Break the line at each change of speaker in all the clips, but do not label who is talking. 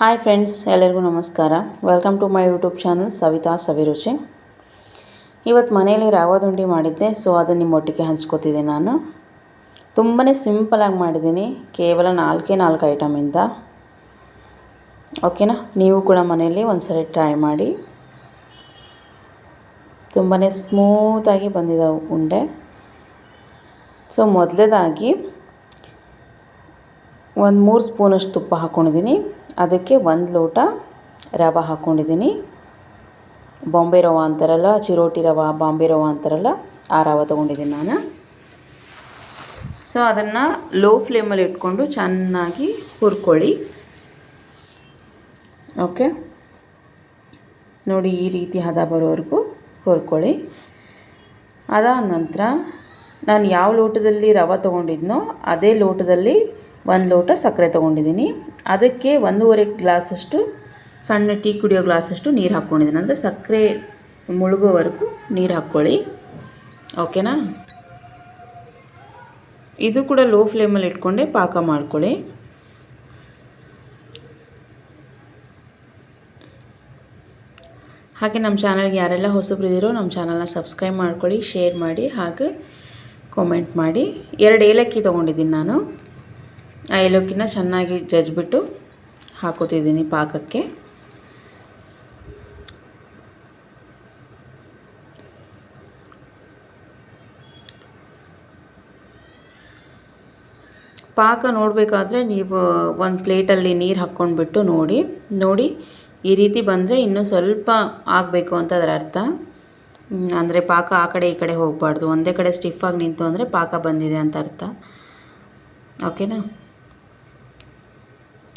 Hi friends ಎಲ್ಲರಿಗೂ ನಮಸ್ಕಾರ. Welcome to my YouTube channel Savita Saviruchi ಇವತ್ತು ಮನೆಯಲ್ಲಿ ರಾವದುಂಡಿ ಮಾಡಿದ್ದೆ ಸೊ ಅದನ್ನು ನಿಮ್ಮೊಟ್ಟಿಗೆ ಹಂಚ್ಕೋತಿದ್ದೆ ನಾನು. ತುಂಬಾ ಸಿಂಪಲಾಗಿ ಮಾಡಿದ್ದೀನಿ, ಕೇವಲ ನಾಲ್ಕೇ ನಾಲ್ಕು ಐಟಮಿಂದ ಓಕೆನಾ ನೀವು ಕೂಡ ಮನೆಯಲ್ಲಿ ಒಂದ್ಸರಿ ಟ್ರೈ ಮಾಡಿ. ತುಂಬಾ ಸ್ಮೂತಾಗಿ ಬಂದಿದ್ದಾವೆ ಉಂಡೆ. ಸೊ ಮೊದಲೇದಾಗಿ ಒಂದು ಮೂರು ಸ್ಪೂನಷ್ಟು ತುಪ್ಪ ಹಾಕ್ಕೊಂಡಿದ್ದೀನಿ ಅದಕ್ಕೆ ಒಂದು ಲೋಟ ರವೆ ಹಾಕ್ಕೊಂಡಿದ್ದೀನಿ ಬಾಂಬೆ ರವೆ ಅಂತಾರಲ್ಲ, ಚಿರೋಟಿ ರವೆ, ಬಾಂಬೆ ರವೆ ಅಂತಾರಲ್ಲ, ಆ ರವೆ ತೊಗೊಂಡಿದ್ದೀನಿ ನಾನು. ಸೊ ಅದನ್ನು ಲೋ ಫ್ಲೇಮಲ್ಲಿ ಇಟ್ಕೊಂಡು ಚೆನ್ನಾಗಿ ಹುರ್ಕೊಳ್ಳಿ. ಓಕೆ ನೋಡಿ ಈ ರೀತಿ ಹದ ಬರೋವರೆಗೂ ಹುರ್ಕೊಳ್ಳಿ. ಅದಾದ ನಂತರ ನಾನು ಯಾವ ಲೋಟದಲ್ಲಿ ರವೆ ತೊಗೊಂಡಿದ್ನೋ, ಅದೇ ಲೋಟದಲ್ಲಿ ಒಂದು ಲೋಟ ಸಕ್ಕರೆ ತೊಗೊಂಡಿದ್ದೀನಿ. ಅದಕ್ಕೆ ಒಂದೂವರೆ ಗ್ಲಾಸಷ್ಟು ಸಣ್ಣ ಟೀ ಕುಡಿಯೋ ಗ್ಲಾಸಷ್ಟು ನೀರು ಹಾಕ್ಕೊಂಡಿದ್ದೀನಿ. ಅಂದರೆ ಸಕ್ಕರೆ ಮುಳುಗೋವರೆಗೂ ನೀರು ಹಾಕ್ಕೊಳ್ಳಿ. ಓಕೆನಾ? ಇದು ಕೂಡ ಲೋ ಫ್ಲೇಮಲ್ಲಿ ಇಟ್ಕೊಂಡೆ ಪಾಕ ಮಾಡ್ಕೊಳ್ಳಿ. ಹಾಗೆ ನಮ್ಮ ಚಾನಲ್ಗೆ ಯಾರೆಲ್ಲ ಹೊಸಬ್ರಿದ್ದೀರೋ ನಮ್ಮ ಚಾನಲ್ನ ಸಬ್ಸ್ಕ್ರೈಬ್ ಮಾಡ್ಕೊಳ್ಳಿ, ಶೇರ್ ಮಾಡಿ, ಹಾಗೆ ಕಾಮೆಂಟ್ ಮಾಡಿ. ಎರಡು ಏಲಕ್ಕಿ ತೊಗೊಂಡಿದ್ದೀನಿ ನಾನು. ಆ ಏಲಕ್ಕಿನ ಚೆನ್ನಾಗಿ ಜಜ್ಬಿಟ್ಟು ಹಾಕೋತಿದ್ದೀನಿ ಪಾಕಕ್ಕೆ. ಪಾಕ ನೋಡಬೇಕಾದ್ರೆ ನೀವು ಒಂದು ಪ್ಲೇಟಲ್ಲಿ ನೀರು ಹಾಕ್ಕೊಂಡ್ಬಿಟ್ಟು ನೋಡಿ ನೋಡಿ ಈ ರೀತಿ ಬಂದರೆ ಇನ್ನೂ ಸ್ವಲ್ಪ ಆಗಬೇಕು ಅಂತ ಅದರ ಅರ್ಥ. ಅಂದರೆ ಪಾಕ ಆ ಕಡೆ ಈ ಕಡೆ ಹೋಗಬಾರ್ದು. ಒಂದೇ ಕಡೆ ಸ್ಟಿಫ್ ಆಗಿ ನಿಂತು ಅಂದರೆ ಪಾಕ ಬಂದಿದೆ ಅಂತ ಅರ್ಥ. ಓಕೆನಾ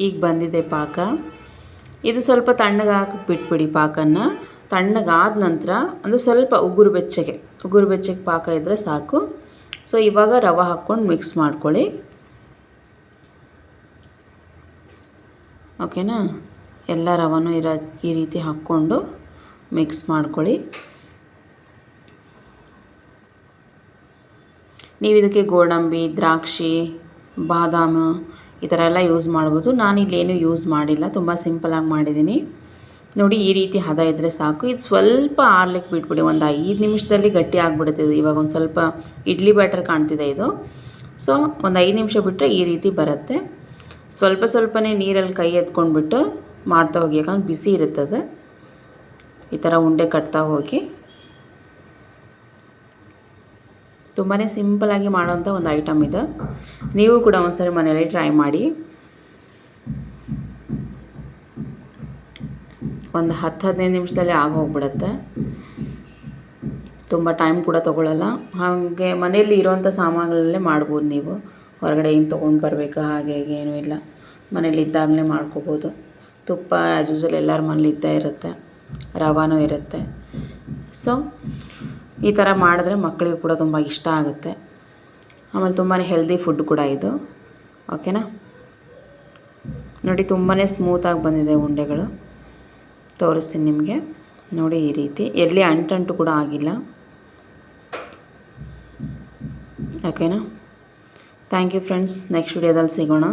ಈಗ ಬಂದಿದೆ ಪಾಕ. ಇದು ಸ್ವಲ್ಪ ತಣ್ಣಗೆ ಬಿಟ್ಬಿಡಿ ಪಾಕನ್ನು. ತಣ್ಣಗಾದ ನಂತರ, ಅಂದರೆ ಸ್ವಲ್ಪ ಉಗುರು ಬೆಚ್ಚಗೆ. ಉಗುರು ಬೆಚ್ಚಗೆ ಪಾಕ ಇದ್ದರೆ ಸಾಕು. ಸೊ ಇವಾಗ ರವೆ ಹಾಕ್ಕೊಂಡು ಮಿಕ್ಸ್ ಮಾಡ್ಕೊಳ್ಳಿ. ಓಕೆನಾ ಎಲ್ಲ ರವನೂ ಇರೋ, ಈ ರೀತಿ ಹಾಕ್ಕೊಂಡು ಮಿಕ್ಸ್ ಮಾಡ್ಕೊಳ್ಳಿ. ನೀವು ಇದಕ್ಕೆ ಗೋಡಂಬಿ, ದ್ರಾಕ್ಷಿ, ಬಾದಾಮಿ ಈ ಥರ ಎಲ್ಲ ಯೂಸ್ ಮಾಡ್ಬೋದು. ನಾನು ಇಲ್ಲೇನು ಯೂಸ್ ಮಾಡಿಲ್ಲ. ತುಂಬ ಸಿಂಪಲಾಗಿ ಮಾಡಿದ್ದೀನಿ ನೋಡಿ, ಈ ರೀತಿ ಹದ ಇದ್ದರೆ ಸಾಕು. ಇದು ಸ್ವಲ್ಪ ಆರ್ಲಿಕ್ಕೆ ಬಿಟ್ಬಿಡಿ. ಒಂದು ಐದು ನಿಮಿಷದಲ್ಲಿ ಗಟ್ಟಿ ಇದು. ಇವಾಗ ಒಂದು ಸ್ವಲ್ಪ ಇಡ್ಲಿ ಬ್ಯಾಟರ್ ಕಾಣ್ತಿದೆ ಇದು. ಸೊ ಒಂದು ಐದು ನಿಮಿಷ ಬಿಟ್ಟರೆ ಈ ರೀತಿ ಬರುತ್ತೆ. ಸ್ವಲ್ಪ ಸ್ವಲ್ಪನೇ ನೀರಲ್ಲಿ ಕೈ ಎತ್ಕೊಂಡ್ಬಿಟ್ಟು ಮಾಡ್ತಾ ಹೋಗಿ. ಯಾಕಂದ್ರೆ ಬಿಸಿ ಇರುತ್ತದೆ. ಈ ಥರ ಉಂಡೆ ಕಟ್ತಾ ಹೋಗಿ. ತುಂಬಾ ಸಿಂಪಲಾಗಿ ಮಾಡೋವಂಥ ಒಂದು ಐಟಮ್ ಇದು. ನೀವು ಕೂಡ ಒಂದ್ಸರಿ ಮನೆಯಲ್ಲಿ ಟ್ರೈ ಮಾಡಿ. ಒಂದು ಹತ್ತು ಹದಿನೈದು ನಿಮಿಷದಲ್ಲಿ ಆಗಿ ಹೋಗ್ಬಿಡತ್ತೆ. ತುಂಬ ಟೈಮ್ ಕೂಡ ತೊಗೊಳ್ಳಲ್ಲ ಹಾಗೆ ಮನೆಯಲ್ಲಿ ಇರೋವಂಥ ಸಾಮಾನುಗಳಲ್ಲೇ ಮಾಡ್ಬೋದು ನೀವು. ಹೊರಗಡೆ ಏನು ತೊಗೊಂಡು ಬರಬೇಕಾ, ಹಾಗೆ ಹೀಗೆ ಏನೂ ಇಲ್ಲ. ಮನೇಲಿ ಇದ್ದಾಗಲೇ ಮಾಡ್ಕೋಬೋದು. ತುಪ್ಪ ಆ್ಯಸ್ ಯೂಸಲ್ ಎಲ್ಲರ ಮನೇಲಿ ಇದ್ದೇ ಇರುತ್ತೆ. ರವಾನೂ ಇರುತ್ತೆ. ಸೊ ಈ ಥರ ಮಾಡಿದ್ರೆ ಮಕ್ಕಳಿಗೂ ಕೂಡ ತುಂಬ ಇಷ್ಟ ಆಗುತ್ತೆ. ಆಮೇಲೆ ತುಂಬಾ ಹೆಲ್ದಿ ಫುಡ್ ಕೂಡ ಇದು. ಓಕೆನಾ ನೋಡಿ ತುಂಬಾ ಸ್ಮೂತಾಗಿ ಬಂದಿದೆ ಉಂಡೆಗಳು. ತೋರಿಸ್ತೀನಿ ನಿಮಗೆ. ನೋಡಿ ಈ ರೀತಿ. ಎಲ್ಲಿ ಅಂಟಂಟು ಕೂಡ ಆಗಿಲ್ಲ. ಓಕೆನಾ ಥ್ಯಾಂಕ್ ಯು ಫ್ರೆಂಡ್ಸ್ ನೆಕ್ಸ್ಟ್ ವಿಡಿಯೋದಲ್ಲಿ ಸಿಗೋಣ.